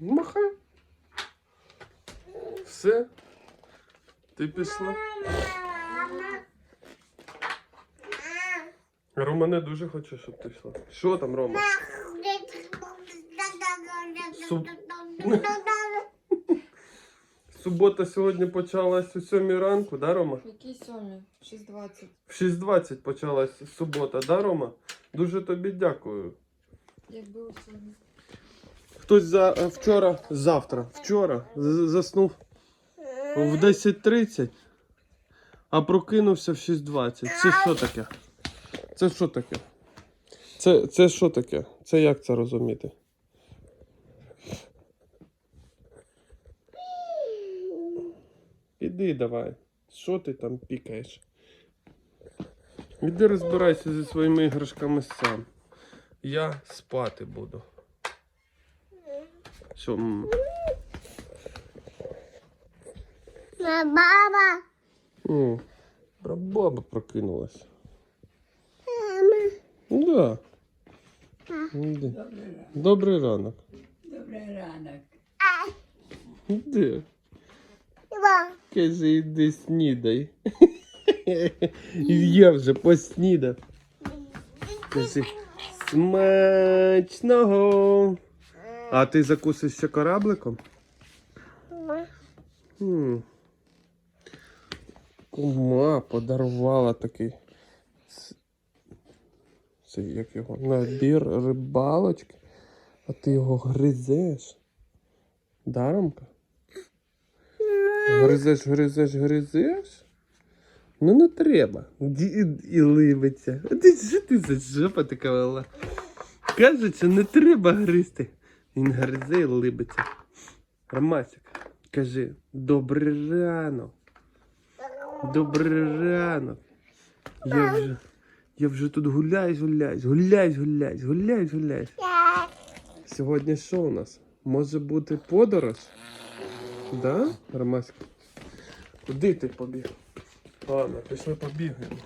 Махай. Все. Ти пішла. Рома не дуже хоче, щоб ти йшла. Що там, Рома? Субота сьогодні почалась о 7 ранку, да, Рома? Які сьомі? 6.20. В 6.20 почалась субота, да, Рома? Дуже тобі дякую. Якби у сьомі. Хтось за е, вчора, завтра, вчора заснув в 10.30, а прокинувся в 6.20. Це що таке? Це що таке? Це, це що таке? Це як це розуміти? Іди давай. Що ти там пікаєш? Іди розбирайся зі своїми іграшками сам. Я спати буду. М, Баба. О, баба прокинулась. Мама. Да. Іди. Добрий ранок. Добрий ранок. Де? Два. Каже, іди снідай. Я вже поснідав. Каже, смачного. А ти закусиш ще корабликом? Хм. Кума подарувала такий. Це як його набір рибалочки, а ти його гризеш. Даромка? Гризеш, гризеш, гризеш? Ну не треба. Ді- І, і ливиться. А Ти що ти за жопа така вела? Кажуть, що не треба гризти. Він гризе либиться. Ромасик, кажи, добрий ранок. Добрий ранок. Я вже, я вже тут гуляюсь, гуляюсь, гуляюсь, гуляюсь, гуляюсь, гуляюсь. Сьогодні що у нас? Може бути подорож? Да, Ромаська? Куди ти побіг? Ладно, пішли побігаємо.